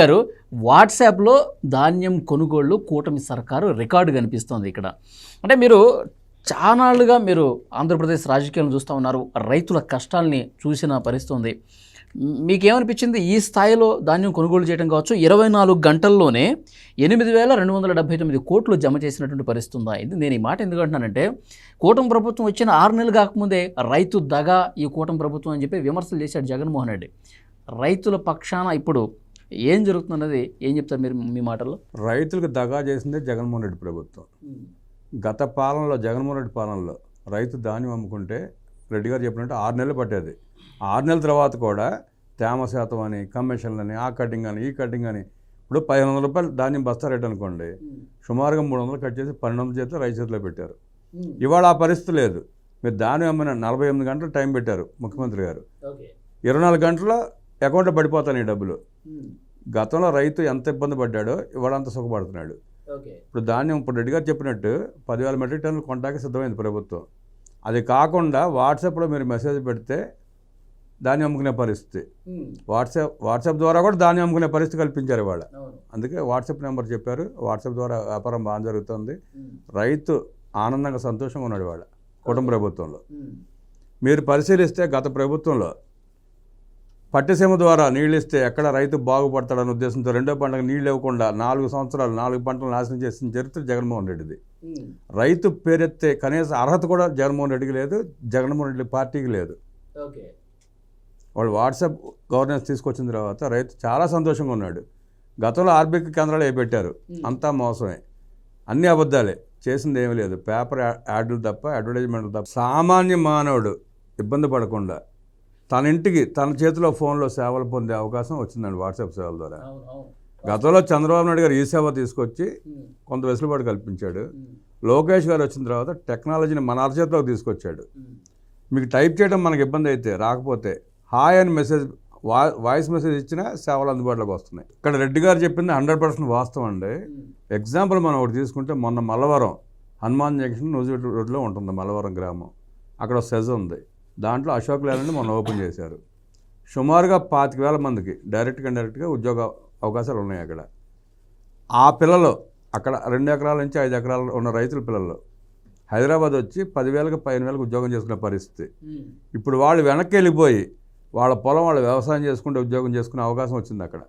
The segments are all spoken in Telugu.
గారు వాట్సాప్లో ధాన్యం కొనుగోళ్ళు కూటమి సర్కారు రికార్డు కనిపిస్తోంది ఇక్కడ. అంటే మీరు చాలాగా మీరు ఆంధ్రప్రదేశ్ రాజకీయాలను చూస్తూ ఉన్నారు. రైతుల కష్టాల్ని చూసిన పరిస్థితి ఉంది మీకేమనిపించింది? ఈ స్థాయిలో ధాన్యం కొనుగోలు చేయడం కావచ్చు. ఇరవై నాలుగు గంటల్లోనే ఎనిమిది వేల రెండు వందల డెబ్బై తొమ్మిది కోట్లు జమ చేసినటువంటి పరిస్థితి ఉందా? ఇది నేను ఈ మాట ఎందుకు అంటున్నానంటే కూటమి ప్రభుత్వం వచ్చిన ఆరు నెలలు కాకముందే రైతు దగా ఈ కూటమి ప్రభుత్వం అని చెప్పి విమర్శలు చేశాడు జగన్మోహన్ రెడ్డి. రైతుల పక్షాన ఇప్పుడు ఏం జరుగుతున్నది ఏం చెప్తారు మీరు మీ మాటల్లో? రైతులకు దగా చేసిందే జగన్మోహన్ రెడ్డి ప్రభుత్వం. గత పాలనలో జగన్మోహన్ రెడ్డి పాలనలో రైతు ధాన్యం అమ్ముకుంటే రెడ్డి గారు చెప్పినట్టు ఆరు నెలలు పట్టేది. ఆరు నెలల తర్వాత కూడా తేమ శాతం అని కమిషన్లు అని ఆ కటింగ్ అని ఈ కటింగ్ అని ఇప్పుడు పదిహేను వందల రూపాయలు ధాన్యం బస్తా రేట్ అనుకోండి సుమారుగా మూడు వందలు కట్ చేసి పన్నెండు వందల చేతిలో రైతు చేతిలో పెట్టారు. ఇవాళ ఆ పరిస్థితి లేదు. మీరు ధాన్యం అమ్మిన నలభై ఎనిమిది గంటలు టైం పెట్టారు ముఖ్యమంత్రి గారు. ఇరవై నాలుగు గంటల్లో అకౌంట్లో పడిపోతాయి ఈ డబ్బులు. గతంలో రైతు ఎంత ఇబ్బంది పడ్డాడో ఇవాళ అంత సుఖపడుతున్నాడు. ఇప్పుడు ధాన్యం ఇప్పుడు రెడ్డి గారు చెప్పినట్టు పదివేల మెట్రిక్ టన్నులు కొంటాకి సిద్ధమైంది ప్రభుత్వం. అది కాకుండా వాట్సాప్లో మీరు మెసేజ్ పెడితే ధాన్యం అమ్ముకునే పరిస్థితి. వాట్సాప్ వాట్సాప్ ద్వారా కూడా ధాన్యం అమ్ముకునే పరిస్థితి కల్పించారు ఇవాళ. అందుకే వాట్సాప్ నెంబర్ చెప్పారు. వాట్సాప్ ద్వారా వ్యాపారం బాగా జరుగుతుంది. రైతు ఆనందంగా సంతోషంగా ఉన్నాడు ఇవాళ కుటుంబ ప్రభుత్వంలో. మీరు పరిశీలిస్తే గత ప్రభుత్వంలో పట్టిసీమ ద్వారా నీళ్ళు ఇస్తే ఎక్కడ రైతు బాగుపడతాడనే ఉద్దేశంతో రెండో పంటకు నీళ్ళు ఇవ్వకుండా నాలుగు సంవత్సరాలు నాలుగు పంటలు నాశనం చేసిన చరిత్ర జగన్మోహన్ రెడ్డిది. రైతు పేరెత్తే కనీస అర్హత కూడా జగన్మోహన్ రెడ్డికి లేదు జగన్మోహన్ రెడ్డి పార్టీకి లేదు. వాళ్ళు వాట్సాప్ గవర్నెన్స్ తీసుకొచ్చిన తర్వాత రైతు చాలా సంతోషంగా ఉన్నాడు. గతంలో ఆర్బిక్ కేంద్రాలు ఏ పెట్టారు? అంతా మోసమే. అన్ని అబద్ధాలే. చేసింది ఏమీ లేదు. పేపర్ యాడ్లు తప్ప అడ్వర్టైజ్మెంట్లు తప్ప. సామాన్య మానవుడు ఇబ్బంది పడకుండా తన ఇంటికి తన చేతిలో ఫోన్లో సేవలు పొందే అవకాశం వచ్చిందండి వాట్సాప్ సేవల ద్వారా. గతంలో చంద్రబాబు నాయుడు గారు ఈ సేవ తీసుకొచ్చి కొంత వెసులుబాటు కల్పించాడు. లోకేష్ గారు వచ్చిన తర్వాత టెక్నాలజీని మన అరచేతిలోకి తీసుకొచ్చాడు. మీకు టైప్ చేయడం మనకి ఇబ్బంది అయితే రాకపోతే హాయ్ అని మెసేజ్ వా వాయిస్ మెసేజ్ ఇచ్చినా సేవలు అందుబాటులోకి వస్తున్నాయి. ఇక్కడ రెడ్డి గారు చెప్పింది హండ్రెడ్ పర్సెంట్ వాస్తవం అండి. ఎగ్జాంపుల్ మనం ఒకటి తీసుకుంటే మొన్న మల్లవరం హనుమాన్ జంక్షన్ నూజివీడు రోడ్లో ఉంటుంది మల్లవరం గ్రామం. అక్కడ సెజ్ ఉంది. దాంట్లో అశోక్ లేలని మొన్న ఓపెన్ చేశారు. సుమారుగా పాతిక వేల మందికి డైరెక్ట్గా ఇండైరెక్ట్గా ఉద్యోగ అవకాశాలు ఉన్నాయి అక్కడ. ఆ పిల్లలు అక్కడ రెండు ఎకరాల నుంచి ఐదు ఎకరాలు ఉన్న రైతుల పిల్లలు హైదరాబాద్ వచ్చి పదివేలకు పదిహేను వేలకు ఉద్యోగం చేసుకునే పరిస్థితి. ఇప్పుడు వాళ్ళు వెనక్కి వెళ్ళిపోయి వాళ్ళ పొలం వాళ్ళు వ్యవసాయం చేసుకుంటే ఉద్యోగం చేసుకునే అవకాశం వచ్చింది అక్కడ.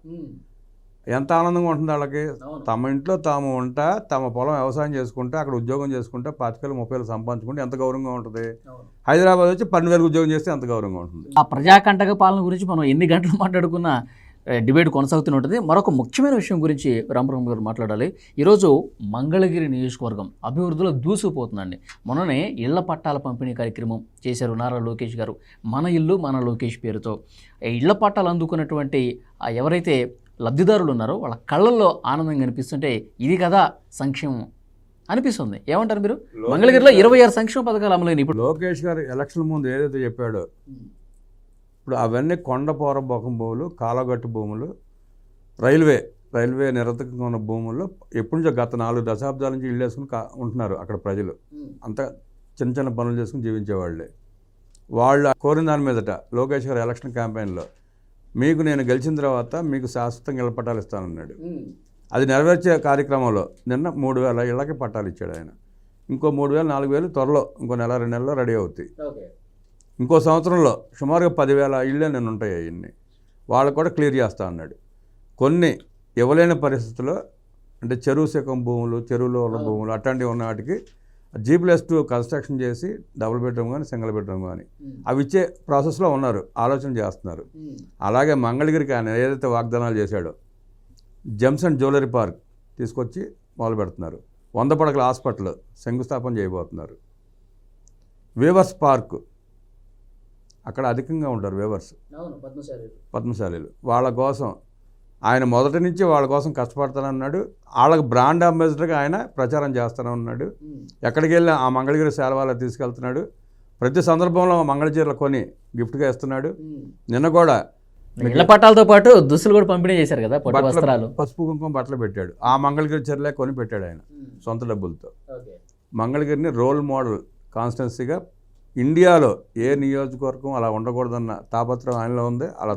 ఎంత ఆనందంగా ఉంటుంది వాళ్ళకి? తమ ఇంట్లో తాము ఉంటా తమ పొలం వ్యవసాయం చేసుకుంటే అక్కడ ఉద్యోగం చేసుకుంటే పాతికేలు ముప్పై వేలు సంపాదించుకుంటే ఎంత గౌరవంగా ఉంటుంది? హైదరాబాద్ వచ్చి పన్నెండు వేలకు ఉద్యోగం చేస్తే ఎంత గౌరవంగా ఉంటుంది? ఆ ప్రజాకంటక పాలన గురించి మనం ఎన్ని గంటలు మాట్లాడుకున్నా డిబేట్ కొనసాగుతూనే ఉంటుంది. మరొక ముఖ్యమైన విషయం గురించి రామపురం గారు మాట్లాడాలి. ఈరోజు మంగళగిరి నియోజకవర్గం అభివృద్ధిలో దూసుకుపోతుందండి. మొన్ననే ఇళ్ళ పట్టాల పంపిణీ కార్యక్రమం చేశారు నారా లోకేష్ గారు. మన ఇల్లు మన లోకేష్ పేరుతో. ఇళ్ళ పట్టాలు అందుకున్నటువంటి ఎవరైతే లబ్ధిదారులు ఉన్నారో వాళ్ళ కళ్ళల్లో ఆనందం కనిపిస్తుంటే ఇది కదా సంక్షేమం అనిపిస్తుంది. ఏమంటారు మీరు? మంగళగిరిలో ఇరవై ఆరు సంక్షేమ పథకాలు అమలైన ఇప్పుడు లోకేష్ గారు ఎలక్షన్ ముందు ఏదైతే చెప్పాడో ఇప్పుడు అవన్నీ కొండ పోర బొకం భూములు కాలగట్టు భూములు రైల్వే రైల్వే నిరతకంగా ఉన్న భూముల్లో ఎప్పటి నుంచో గత నాలుగు దశాబ్దాల నుంచి ఇల్లు వేసుకుని ఉంటున్నారు అక్కడ ప్రజలు. అంత చిన్న చిన్న పనులు చేసుకుని జీవించేవాళ్ళే. వాళ్ళు కోరిన దాని మీదట లోకేష్ గారు ఎలక్షన్ క్యాంపెయిన్లో మీకు నేను గెలిచిన తర్వాత మీకు శాశ్వతంగా ఇళ్ళ పట్టాలు ఇస్తానన్నాడు. అది నెరవేర్చే కార్యక్రమంలో నిన్న మూడు వేల ఇళ్ళకి పట్టాలు ఇచ్చాడు ఆయన. ఇంకో మూడు వేలు నాలుగు వేలు త్వరలో ఇంకో నెల రెండు నెలల్లో రెడీ అవుతాయి. ఇంకో సంవత్సరంలో సుమారుగా పదివేల ఇళ్ళే నేను ఉంటాయి అవన్నీ. వాళ్ళకు కూడా క్లియర్ చేస్తా అన్నాడు. కొన్ని ఇవ్వలేని పరిస్థితుల్లో అంటే చెరువు శకం భూములు చెరువులో ఉన్న భూములు అట్లాంటివి ఉన్న వాటికి జీ ప్లస్ టూ కన్స్ట్రక్షన్ చేసి డబుల్ బెడ్రూమ్ కానీ సింగిల్ బెడ్రూమ్ కానీ అవి ఇచ్చే ప్రాసెస్లో ఉన్నారు ఆలోచన చేస్తున్నారు. అలాగే మంగళగిరికి ఆయన ఏదైతే వాగ్దానాలు చేశాడో జెమ్స్ అండ్ జ్యువెలరీ పార్క్ తీసుకొచ్చి మొదలు పెడుతున్నారు. వంద పడకల హాస్పిటల్ శంకుస్థాపన చేయబోతున్నారు. వేవర్స్ పార్క్ అక్కడ అధికంగా ఉంటారు వేవర్స్. పద్మశాలీలు. వాళ్ళ కోసం ఆయన మొదటి నుంచి వాళ్ళ కోసం కష్టపడతానన్నాడు. వాళ్ళకి బ్రాండ్ అంబాసిడర్గా ఆయన ప్రచారం చేస్తానన్నాడు. ఎక్కడికి వెళ్ళినా ఆ మంగళగిరి సేలవాళ్ళ తీసుకెళ్తున్నాడు. ప్రతి సందర్భంలో మంగళ చీరలు కొని గిఫ్ట్గా ఇస్తున్నాడు. నిన్న కూడా ఇళ్ళ పట్టాలతో పాటు దుస్తులు కూడా పంపిణీ చేశారు కదా వస్త్రాలు. పసుపు కుంకుమ బట్టలు పెట్టాడు. ఆ మంగళగిరి చీరలే కొని పెట్టాడు ఆయన సొంత డబ్బులతో. మంగళగిరిని రోల్ మోడల్ కాన్స్టెన్సీగా ఇండియాలో ఏ నియోజకవర్గం అలా ఉండకూడదన్న తాపత్రం ఆయనలో ఉంది. అలా